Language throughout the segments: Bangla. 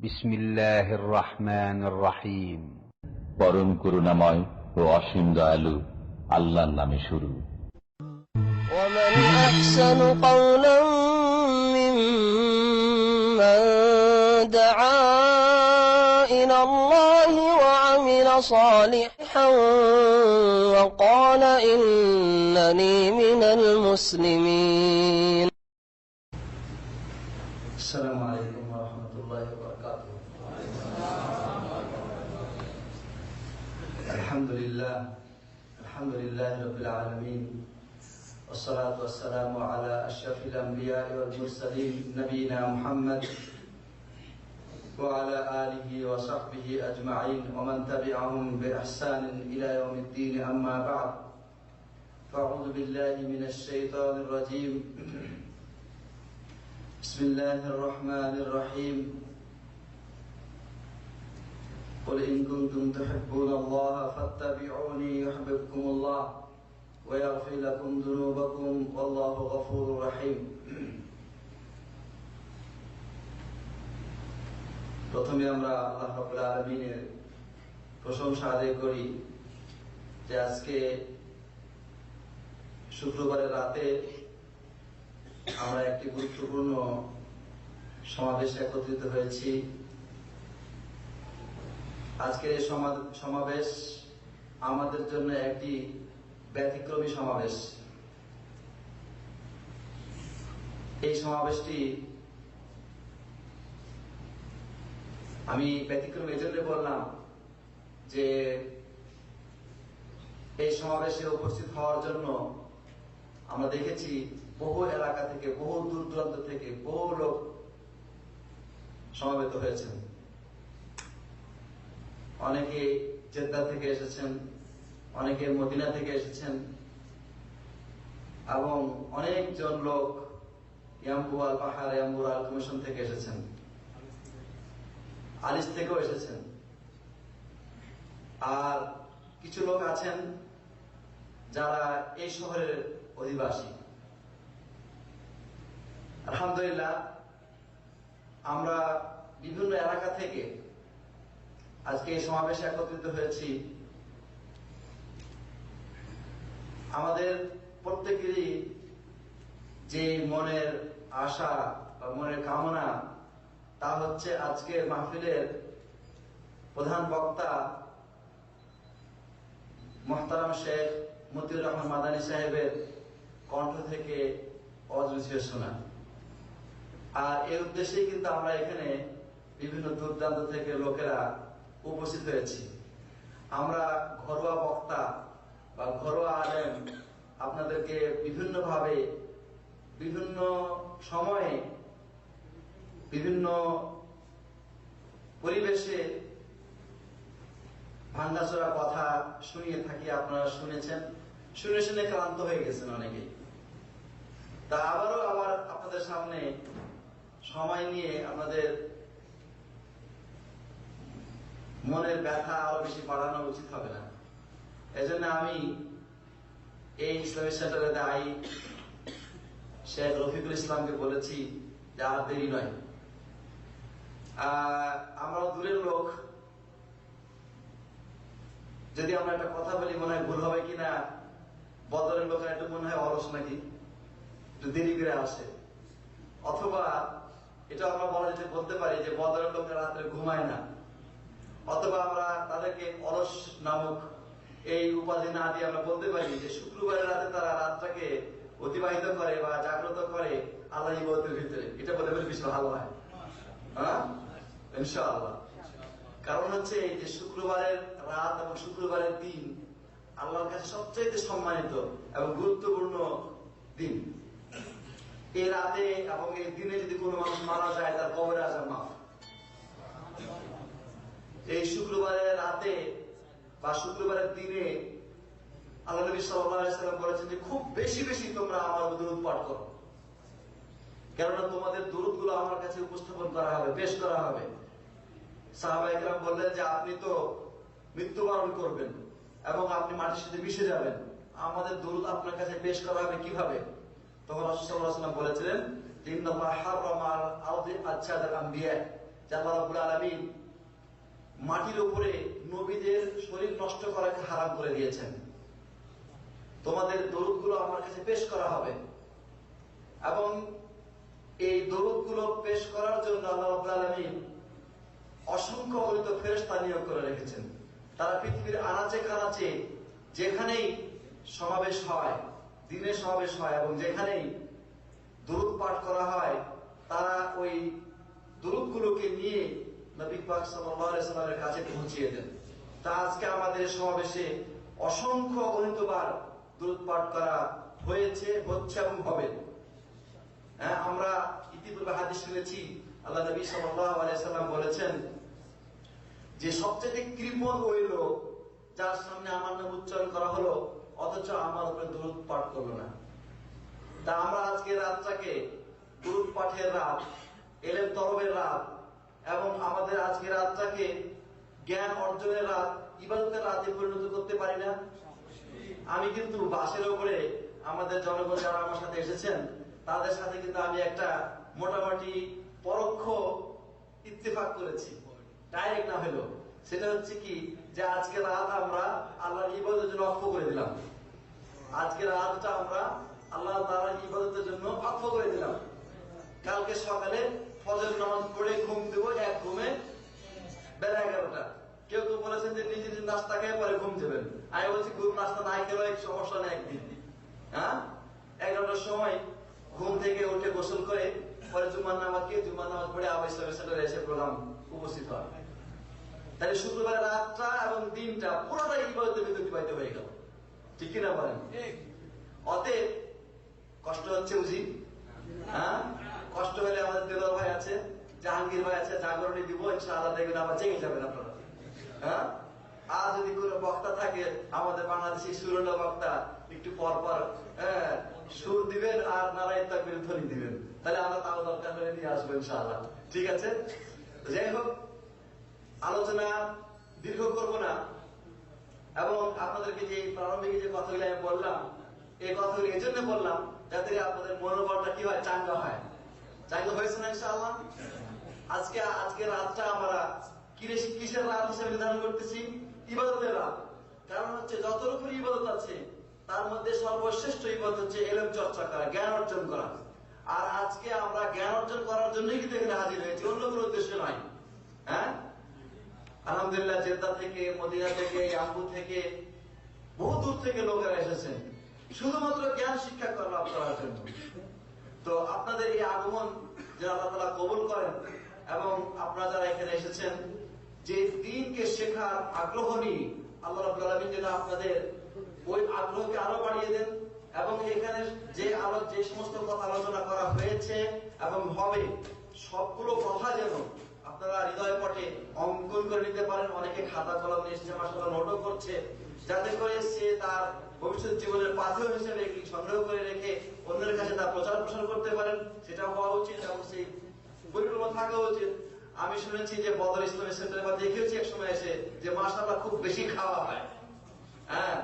بسم الله الرحمن الرحيم পরম করুণাময় ও অসীম দয়ালু আল্লাহর নামে শুরু ومن أحسن قولا ممن دعا إلى الله وعمل صالحا وقال إنني من المسلمين السلام عليكم ورحمة الله وبركاته. الحمد لله الحمد لله رب العالمين والصلاة والسلام على أشرف الأنبياء والمرسلين نبينا محمد وعلى آله وصحبه أجمعين ومن تبعهم بإحسان إلى يوم الدين أما بعد فأعوذ بالله من الشيطان الرجيم. بسم الله الرحمن الرحيم قل إن كنتم تحبون الله فاتبعوني يحببكم الله ويغفر لكم ذنوبكم والله غفور رحيم প্রথমে আমরা আল্লাহ রাব্বুল আলামিনের প্রশংসা আদায় করি যে আজকে শুক্রবারের রাতে আমরা একটি গুরুত্বপূর্ণ সমাবেশে একত্রিত হয়েছি। আজকের এই সমাবেশ আমাদের জন্য একটি ব্যতিক্রমী সমাবেশ। এই সমাবেশটি আমি ব্যতিক্রম এজন্য বললাম যে এই সমাবেশে উপস্থিত হওয়ার জন্য আমরা দেখেছি বহু এলাকা থেকে, বহু দূর দূরান্ত থেকে বহু লোক সমাবেত হয়েছেন। অনেকে জেদ্দা থেকে এসেছেন, অনেকে মদিনা থেকে এসেছেন, এবং অনেকজন লোক ইয়াম্বুয়াল পাহাড় ইয়াম্বুয়াল কমিশন থেকে এসেছেন। আলিস থেকেও এসেছেন। আর কিছু লোক আছেন যারা এই শহরের অধিবাসী। আলহামদুলিল্লাহ, আমরা বিভিন্ন এলাকা থেকে আজকে এই সমাবেশে একত্রিত হয়েছি। আমাদের প্রত্যেকেরই যে মনের আশা বা মনের কামনা, তা হচ্ছে আজকে মাহফিলের প্রধান বক্তা মোহতারাম শেখ মতিউর রহমান মাদানী সাহেবের কণ্ঠ থেকে অজুঝিয়ে শোনা। আর এই উদ্দেশ্যেই কিন্তু আমরা এখানে বিভিন্ন দূরদান্ত থেকে লোকেরা উপস্থিত হয়েছি। আমরা ঘরোয়া বক্তা বা ঘরোয়া আলেম আপনাদেরকে বিভিন্নভাবে বিভিন্ন সময়ে বিভিন্ন পরিবেশে ভাঙ্গাচোরা কথা শুনিয়ে থাকি আপনারা শুনেছেন। শুনে শুনে ক্লান্ত হয়ে গেছেন অনেকেই। তা আবারও আবার আপনাদের সামনে সময় নিয়ে আমাদের মনের ব্যথা আরও বেশি বাড়ানো উচিত হবে না। এজন্য আমি এই ইসলামী সেন্টারে দায়ী শেখ রফিকুল ইসলামকে বলেছি যে আর দেরি নয়। আমরা দূরের লোক। যদি আমরা একটা কথা বলি, মনে হয় ভুল হবে কিনা? বদরের লোকের একটু মনে হয় অলস নাকি? দেরি করে আসে। অথবা এটা আমরা বলা যেতে বলতে পারি যে বদরের লোকের রাত্রে ঘুমায় না। অথবা আমরা তাদেরকে অলস নামক এই উপাধি না দিয়ে আমরা বলতে পারি যে শুক্রবারের রাতে তারা রাতটাকে অতিবাহিত করে বা জাগ্রত করে আল্লাহ ইবাদতের ভিতরে। এটা বলে বলে বেশি ভালো হয়। হ্যাঁ? ইনশাআল্লাহ। কারণ হচ্ছে এই যে শুক্রবারের রাত এবং শুক্রবারের দিন আল্লাহর কাছে সবচাইতে সম্মানিত এবং গুরুত্বপূর্ণ দিন। এই রাতে এবং এই দিনে যদি কোনো মানুষ মারা যায়, তার কবরে আসা মাফ। এই শুক্রবারের রাতে বা শুক্রবারের দিনে আল্লাহ নবী সাল্লাম বলেছেন যে, খুব বেশি বেশি তোমরা আমার দূরত পাঠ করো। কেননা তোমাদের দূরতগুলো আমার কাছে উপস্থাপন করা হবে, পেশ করা হবে। সাহাবা একরাম বললেন যে, আপনি তো মৃত্যুবরণ করবেন এবং আপনি মাটির সাথে মিশে যাবেন। আমাদের দূরত আপনার কাছে পেশ করা হবে কীভাবে? তখন ওয়াসাল্লাম বলেছিলেন মাটির উপরে নবীদের শরীর নষ্ট করাকে হারাম করে দিয়েছেন। তোমাদের দরুদগুলো আমার কাছে পেশ করা হবে। এবং এই দরুদগুলো পেশ করার জন্য আল্লাহ আলামিন অসংখ্য অগণিত ফেরেশতা নিয়োগ করে রেখেছেন। তারা পৃথিবীর আনাচে কানাচে যেখানেই সমাবেশ হয় দিনের সমাবেশ হয় এবং যেখানেই দরুদ পাঠ করা হয়, তারা ওই দরুদগুলোকে নিয়ে নবী পাক সাল্লামের কাছে পৌঁছিয়ে দেন। তা আজকে আমাদের সমাবেশে অসংখ্য অগণিতবার দরুদ পাঠ করা হয়েছে, হচ্ছে এবং হবে। হ্যাঁ আমরা ইতিপূর্বে হাদিস শুনেছি, আল্লাহ নবী সাল্লাম বলেছেন যে সবচেয়ে কৃপণ ওই লোক যার সামনে আমার নাম উচ্চারণ করা হলো অথচ আমার উপরে দূরত পাঠ করল না। তা আমরা আজকে রাতটাকে দূরত পাঠের রাত, এলেম তরবের রাত, এবং আমাদের আজকে রাতটাকে জ্ঞান অর্জনের রাত, ইবাদতের রাতে পরিণত করতে পারি না। আমি কিন্তু বাসের উপরে আমাদের জনগণ যারা আমার সাথে এসেছেন, তাদের সাথে কিন্তু আমি একটা মোটামুটি পরোক্ষ ইত্তেফাক করেছি। ডাইরেক্ট না হলো সেটা হচ্ছে কি, যে আজকে রাত আমরা আল্লাহর ইবাদতের জন্য অক্ষ করে দিলাম। আজকে রাতটা আমরা আল্লাহ তাআলার ইবাদতের জন্য অক্ষ করে দিলাম। কালকে সকালে ফজর নামাজ পড়ে ঘুম দেবো, এক ঘুমে বেলা এগারোটা। কেউ কেউ বলেছেন যে নিজে নিজে নাস্তা খেয়ে পরে ঘুম দেবেন। আমি বলছি, ঘুম নাস্তা নাই খেলেও এক সমস্যা নেই একদিন। হ্যাঁ? এগারোটার সময় ঘুম থেকে উঠে গোসল করে পরে জুমার নামাজ কে? জুমার নামাজ পড়ে আবার সেন্টারে এসে প্রোগ্রাম উপস্থিত হয়। তাহলে শুক্রবার রাতটা এবং দিনটা পুরোটাই ইবাদতের ভিতরে অতিবাহিত হয়ে গেল। ঠিক কিনা বলেন? অতএব, কষ্ট হচ্ছে বুঝি? হ্যাঁ? কষ্ট হলে আমাদের দেলোয়ার ভাই আছে, জাহাঙ্গীর ভাই আছে, জাগরণী দিব, ইনশাআল্লাহ দেখবেন আবার জেগে যাবেন আপনারা। হ্যাঁ? আর যদি কোনো বক্তা থাকে, আমাদের বাংলাদেশি সুরলো বক্তা, একটু পর পর হ্যাঁ সুর দিবেন আর নারায়ণ তাকবির ধ্বনি দিবেন। তাহলে আমরা তাও দরকার হলে নিয়ে আসব ইনশাআল্লাহ। ঠিক আছে? যাই হোক, আলোচনা দীর্ঘ করব না। এবং আপনাদেরকে যে প্রারম্ভিক যে কথাগুলো আমি বললাম, এই কথাগুলো এই জন্য বললাম যাতে আপনাদের মনোবলটা কি হয়, চাঙ্গা হয়। চাঙ্গা হয়েছে না ইনশাআল্লাহ? আজকে আজকে রাতটা আমরা কিসের রাত হিসেবে নির্ধারণ করতেছি? ইবাদতের রাত। কারণ হচ্ছে যত রকমের ইবাদত আছে, তার মধ্যে সর্বশ্রেষ্ঠ ইবাদত হচ্ছে এলম চর্চা করা, জ্ঞান অর্জন করা। আর আজকে আমরা জ্ঞান অর্জন করার জন্যই কিন্তু এখানে হাজির হয়েছি, অন্য কোনো উদ্দেশ্য নয়। হ্যাঁ? আলহামদুলিল্লাহ জেদ্দা থেকে, মদিনা থেকে ইয়াম্বু থেকে, বহু দূর থেকে লোকেরা এসেছেন। শুধুমাত্র জ্ঞান শিক্ষা লাভ করার জন্য। তো আপনাদের এই আগমন যে আল্লাহ তালা কবুল করেন এবং আপনারা যারা এখানে এসেছেন, যে দিনকে শেখার আগ্রহ নিয়ে আল্লাহ যেন আপনাদের ওই আগ্রহকে আরও বাড়িয়ে দেন এবং এখানে যে আরও যে সমস্ত কথা আলোচনা করা হয়েছে এবং হবে, সবগুলো কথা যেন আপনারা হৃদয় পটে অঙ্কন করে নিতে পারেন। অনেকে খাতা কলম নিয়ে মাসাল্লাহ নোটও করছে। যাতে করে সে তার ভবিষ্যৎ জীবনের পাথেয় হিসেবে এগুলি সংগ্রহ করে রেখে অন্যের কাছে তা প্রচার প্রসার করতে পারেন। সেটা হওয়া উচিত এবং সেই পরিক্রমা থাকা উচিত। আমি শুনেছি যে বদর ইসলামের সেন্টারে বা দেখেছি এক সময় এসে যে মাসাল্লাহ খুব বেশি খাওয়া হয়। হ্যাঁ?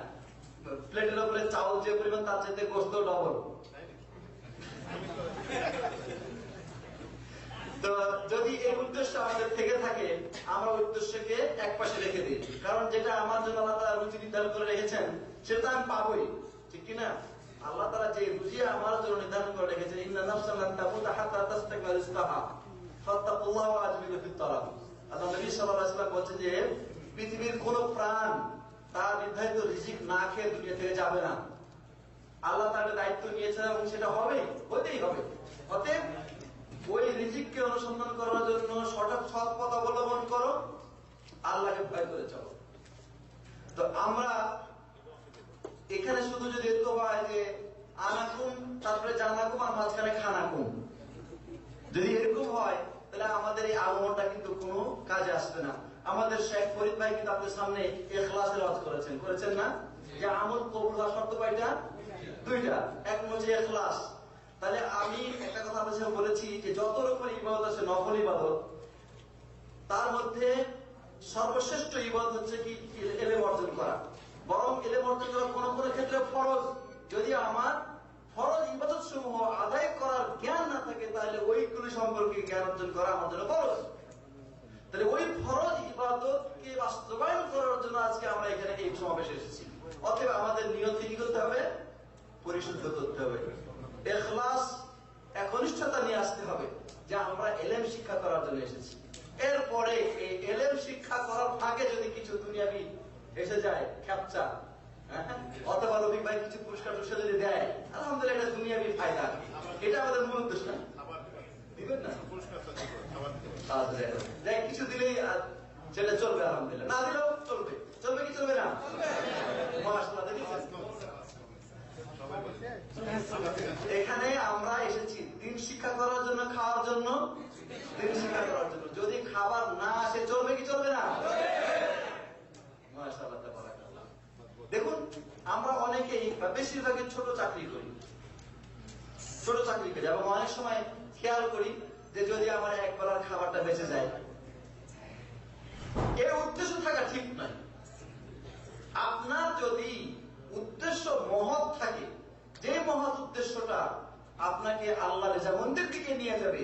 প্লেটের উপরে চাউল যে পরিমাণ তার চাইতে গোস্ত ডবল যদি এই উদ্দেশ্য আমাদের থেকে থাকে, আমরা উদ্দেশ্যকে এক পাশে রেখে দিই। কারণ যেটা আমার জন্য আল্লাহ তারা রুচি নির্ধারণ করে রেখেছেন, সেটা আমি পাবোই। ঠিক কিনা? আল্লাহ তারা যে রুচি আমার জন্য নির্ধারণ করে রেখেছেন আল্লাহ নবী সাল্লাল্লাহু বলছেন যে, পৃথিবীর কোন প্রাণ তার নির্ধারিত রিজিক না খেয়ে দুনিয়া থেকে যাবে না। আল্লাহ তার দায়িত্ব নিয়েছেন এবং সেটা হবে, হতেই হবে। অতএব ওই রিজিককে অনুসন্ধান করার জন্য সঠিক সৎ পথ অবলম্বন করো, আল্লাহকে ভয় করে চলো। তো আমরা এখানে শুধু যদি হয় যে আনাকুম, তারপরে জানাকুম আর মাঝখানে খানাকুম। যদি এরকম হয়, তাহলে আমাদের এই আগমনটা কিন্তু কোনো কাজে আসবে না। আমাদের শেখ ফরিদ ভাই কিন্তু আপনাদের সামনে এখলাসের ওয়াজ করেছেন। করেছেন না? যে আমল কবুল হওয়ার শর্ত কয়টা? দুইটা। এক হচ্ছে এখলাস। তাহলে আমি একটা কথা আপনার বলেছি যে যত রকমের ইবাদত আছে নকল ইবাদত, তার মধ্যে সর্বশ্রেষ্ঠ ইবাদত হচ্ছে কি? এলে অর্জন করা। বরং এলে অর্জন করা কোনো কোনো ক্ষেত্রে ফরজ। যদি আমার ফরজ ইবাদত সমূহ আদায় করার জ্ঞান না থাকে, তাহলে ওইগুলি সম্পর্কে জ্ঞান অর্জন করা আমার জন্য ফরজ। তাহলে ওই ফরজ ইবাদত কে বাস্তবায়ন করার জন্য আজকে আমরা এখানে এই সমাবেশে এসেছি। অতএব আমাদের নিয়তি কি করতে হবে? পরিশুদ্ধ করতে হবে। এখলাস একনিষ্ঠতা নিয়ে আসতে হবে যে আমরা এলেম শিক্ষা করার জন্য এসেছি। এরপরে এই এলেম শিক্ষা করার ফাঁকে যদি কিছু দুনিয়াবি এসে যায় খ্যাপচা হ্যাঁ? অথবা রবি ভাই কিছু পুরস্কার টুরস্কার যদি দেয় আলহামদুলিল্লাহ এটা দুনিয়াবি ফায়দা। এটা আমাদের মূল উদ্দেশ্য না? দিবেন না? যাই কিছু দিলেই সেটা চলবে আলহামদুলিল্লাহ। না দিলেও চলবে। চলবে কি চলবে না? মাশাআল্লাহ দেখেছেন? এখানে আমরা এসেছি। দিন শিক্ষা করার জন্য, খাওয়ার জন্য? দিন শিক্ষা করার জন্য। যদি খাবার না আসে, চলবে কি চলবে না? দেখুন, আমরা অনেকেই বেশিরভাগই ছোট চাকরি করি। ছোট চাকরি করি। এবং অনেক সময় খেয়াল করি যে যদি আমার একবেলার খাবারটা বেঁচে যায়, এর উদ্দেশ্য থাকা ঠিক নয়। আপনার যদি উদ্দেশ্য মহৎ থাকে যে মহৎ উদ্দেশ্যটা আপনাকে আল্লাহ রেজামন্দের দিকে নিয়ে যাবে,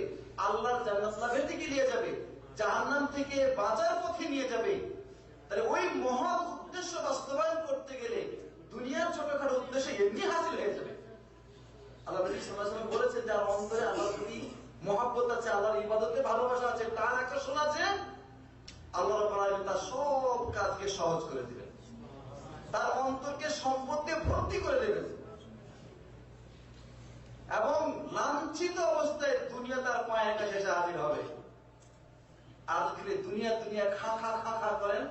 আল্লাহর জান্নাত লাভের দিকে নিয়ে যাবে, জাহান্নাম থেকে বাঁচার পথে নিয়ে যাবে, তাহলে ওই মহৎ উদ্দেশ্য বাস্তবায়ন করতে গেলে দুনিয়ার ছোটখাটো উদ্দেশ্য এমনি হাসিল হয়ে যাবে। আল্লাহ বলেছেন যার অন্তরে আল্লাহর ইবাদতে ভালোবাসা আছে, তার আছে, আল্লাহ তার সব কাজকে সহজ করে তার অন্তরকে ভর্তি করে দেবেন এবং লাঞ্ছিত অবস্থায় দুনিয়া তার পায়ের কাছে এসে হাজির হবে। আর যদি দুনিয়া দুনিয়া খা খা খা খা করেন।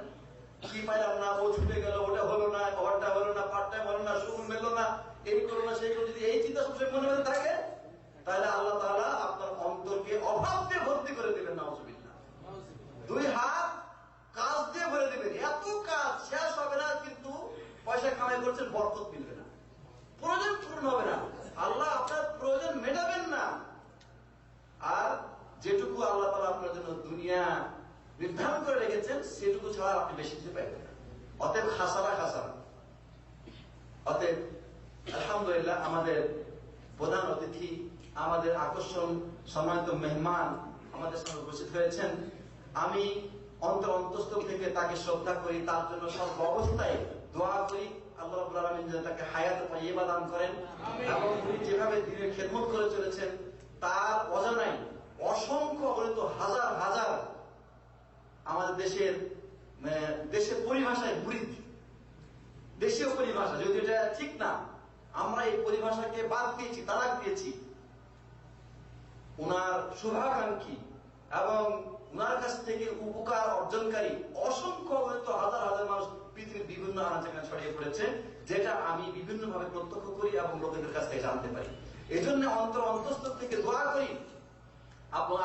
কি পাইলাম না ও ছুটে গেল, ওটা হলো না, ঘরটা হলো না পার্ট টাইম হলো না শুরু মেলো না, এই করল না, সেই করল, যদি এই চিন্তা সবসময় মনে মনে থাকে, তাহলে আল্লাহ তাআলা আপনার অন্তরকে অভাব দিয়ে ভর্তি করে দেবেন না দুই হাত কাজ দিয়ে ভরে দেবেন। এত কাজ শেষ হবে না, কিন্তু পয়সা কামাই করছেন, বরকত মিলবে না। প্রয়োজন পূর্ণ হবে না। আল্লাহ আপনার প্রয়োজন মেটাবেন না। আর যেটুকু আল্লাহ তালা আপনার জন্য দুনিয়া নির্ধারণ করে রেখেছেন, সেটুকু ছাড়া আপনি বেশি কিছু পাইবেন না। অতএব খাসারা খাসারা। অতএব আলহামদুলিল্লাহ আমাদের প্রধান অতিথি, আমাদের আকর্ষণ, সম্মানিত মেহমান আমাদের সঙ্গে উপস্থিত হয়েছেন। আমি অন্তর অন্তস্থ থেকে তাকে শ্রদ্ধা করি তার জন্য সব অবস্থায় দোয়া করি। আল্লাহ রাব্বুল আলামিন যেন তাকে হায়াত তাইয়্যিবা দান করেন। এবং উনি যেভাবে দিনের খেদমত করে চলেছেন তার অজানাই অসংখ্য অগণিত হাজার হাজার আমাদের দেশের দেশের পরিভাষায় মুরিদ। দেশীয় পরিভাষা যদি এটা ঠিক না আমরা এই পরিভাষাকে বাদ দিয়েছি তালাক দিয়েছি। ওনার শুভাকাঙ্ক্ষী এবং ওনার কাছ থেকে উপকার অর্জনকারী অসংখ্য হয়তো হাজার হাজার মানুষ পৃথিবীর বিভিন্ন আনাচেখানে ছড়িয়ে পড়েছে যেটা আমি বিভিন্ন ভাবে প্রত্যক্ষ করি এবং লোকেদের কাছ থেকে জানতে পারি। এই জন্য অন্তর অন্তস্থ থেকে দোয়া করি।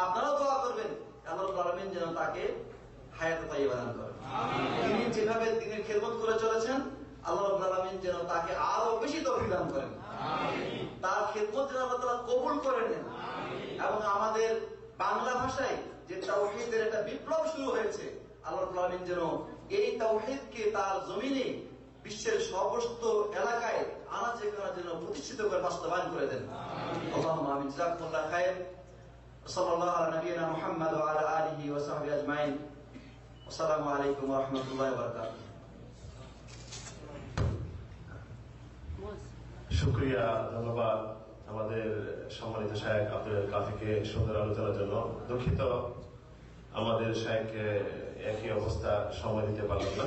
আপনারাও দোয়া করবেন। আল্লাহ আলমিন যেন তাকে হায়াত তাইয়্যিবা দান করেন। তিনি যেভাবে দিনের খেদমত করে চলেছেন আল্লাহ আলামিন যেন তাকে আরও বেশি দান করেন। তার খেদমত যেন আল্লাহ কবুল করে নেন। এবং আমাদের বাংলা ভাষায় যে তাওহীদের একটা বিপ্লব শুরু হয়েছে আল্লাহ রাব্বুল যেন এই তাওহীদকে তার জমিনে বিশ্বের সমস্ত এলাকায় আনাচে কানা যেন প্রতিষ্ঠিত করে বাস্তবায়ন করে দেন। আল্লাহুম্মা আমিন। জাযাকুমুল্লাহ খায়র সাল্লাল্লাহু আলা নবিয়িনা মুহাম্মদ ওয়া আলা আলিহি ওয়া সাহবিহি আজমাইন। আসসালামু আলাইকুম ওয়া রাহমাতুল্লাহি ওয়া বারাকাতুহু। শুক্রিয়া ধন্যবাদ। আমাদের সম্মানিত শায়েক আব্দুল কাফিকে সুন্দর আলোচনার জন্য দুঃখিত। আমাদের সাহেবকে একই অবস্থা সময় দিতে পারলাম না।